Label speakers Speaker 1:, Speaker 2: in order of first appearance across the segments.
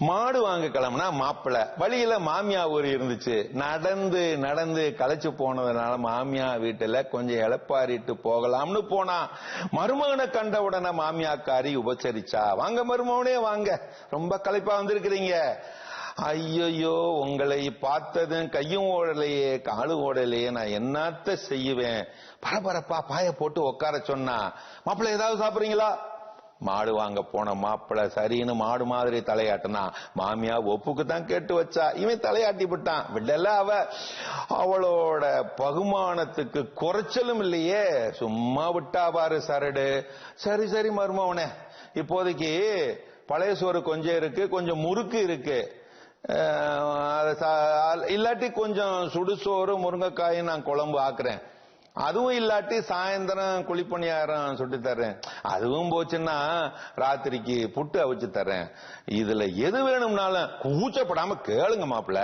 Speaker 1: மாடு வாங்க கிளம்புனா மாப்பிள்ளை வழியில மாமியா ஊர் இருந்துச்சு. நடந்து நடந்து களைச்சு போனதுனால மாமியா வீட்டுல கொஞ்சம் இழப்பாரிட்டு போகலாம்னு போனா. மருமகனை கண்ட உடனே மாமியாக்காரி உபச்சரிச்சா. வாங்க மருமகனே வாங்க. ரொம்ப களைப்பா வந்திருக்கிறீங்க. ஐயோ உங்களை பார்த்ததும் கையும் ஓடலையே காலும் ஓடலையே. நான் என்னத்த செய்யுவேன் பரபரப்பா பாய போட்டு உட்கார சொன்னா. மாப்பிள்ளை ஏதாவது சாப்பிடுறீங்களா? மாடு வாங்க போன மாப்பிள்ளை சரின்னு மாடு மாதிரி தலையாட்டினா மாமியா ஒப்புக்கு தான் கேட்டு வச்சா. இவன் தலையாட்டி விட்டான். விடல அவ. அவளோட பகுமானத்துக்கு குறைச்சலும் இல்லையே. சும்மா விட்டா பாரு சரடு. சரி சரி மருமவனே. இப்போதைக்கு பழைய சோறு கொஞ்சம் இருக்கு கொஞ்சம் முறுக்கு இருக்கு. அதை இல்லாட்டி கொஞ்சம் சுடுசோறு முருங்கைக்காயும் நான் குழம்பு ஆக்குறேன். அதுவும் இல்லாட்டி சாயந்தரம் குழிப்பணியாரம் சுட்டு தர்றேன். அதுவும் போச்சுன்னா ராத்திரிக்கு புட்டு அவிச்சு தர்றேன். இதுல எது வேணும்னாலும் கூச்சப்படாம கேளுங்க மாப்பிள்ள.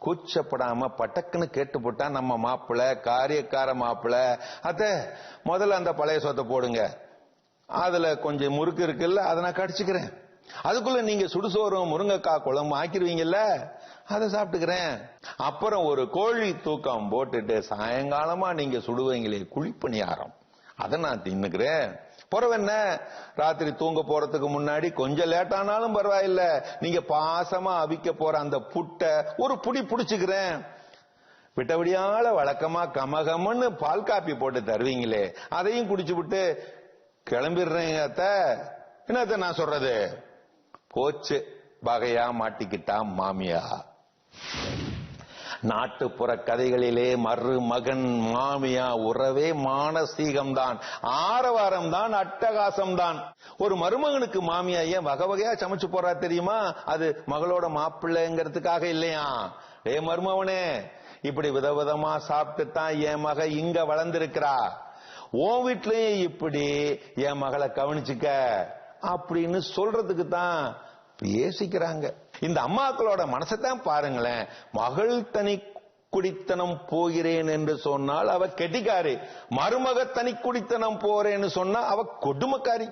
Speaker 1: கூச்சப்படாம பட்டக்குன்னு கேட்டு போட்டா நம்ம மாப்பிள்ள காரியக்கார மாப்பிள்ள. அத்த முதல்ல அந்த பழைய சொத்தை போடுங்க. அதுல கொஞ்சம் முறுக்கு இருக்குல்ல அதை நான் கடிச்சுக்கிறேன். அதுக்குள்ள நீங்க சுடுசோறும் முருங்கைக்காய் குழம்பு ஆக்கிருவீங்கல்ல? அதை சாப்பிட்டுக்கிறேன். அப்புறம் ஒரு கோழி தூக்கம் போட்டுட்டு சாயங்காலமா நீங்க சுடுவீங்களே குழிப்பணியாரம். அதை நான் தின்னுக்கிறேன். பிறவு என்ன? ராத்திரி தூங்க போறதுக்கு முன்னாடி கொஞ்சம் லேட் ஆனாலும் பரவாயில்ல. நீங்க பாசமா அவிக்க போற அந்த புட்டை ஒரு புடி புடிச்சுக்கிறேன். விட்டபடியால வழக்கமா கமகமன்னு பால் காப்பி போட்டு தருவீங்களே அதையும் குடிச்சு விட்டு கிளம்பிடுறேங்க அத்த. என்னத்த நான் சொல்றது? கோச்சு வகையா மாட்டிக்கிட்டா மாமியா. நாட்டுப்புற கதைகளிலே மருமகன் மாமியா உறவே மானசீகம்தான். ஆரவாரம் தான் அட்டகாசம் தான் ஒரு மருமகனுக்கு மாமியா ஏன் வகை வகையா சமைச்சு போறா தெரியுமா? அது மகளோட மாப்பிள்ளைங்கிறதுக்காக இல்லையா? ஏ மருமவனே இப்படி விதவிதமா சாப்பிட்டு தான் என் மக இங்க வளர்ந்திருக்கிறா. ஓ வீட்லயும் இப்படி என் மகளை கவனிச்சுக்க. அப்படின்னு சொல்றதுக்கு தான் பேசிக்கிறாங்க. இந்த அம்மாக்களோட மனசைத்தான் பாருங்களேன். மகள் தனி குடித்தனம் போகிறேன் என்று சொன்னால் அவ கெட்டிக்காரி. மருமக தனி குடித்தனம் போறேன்னு சொன்னா அவ கொடுமக்காரி.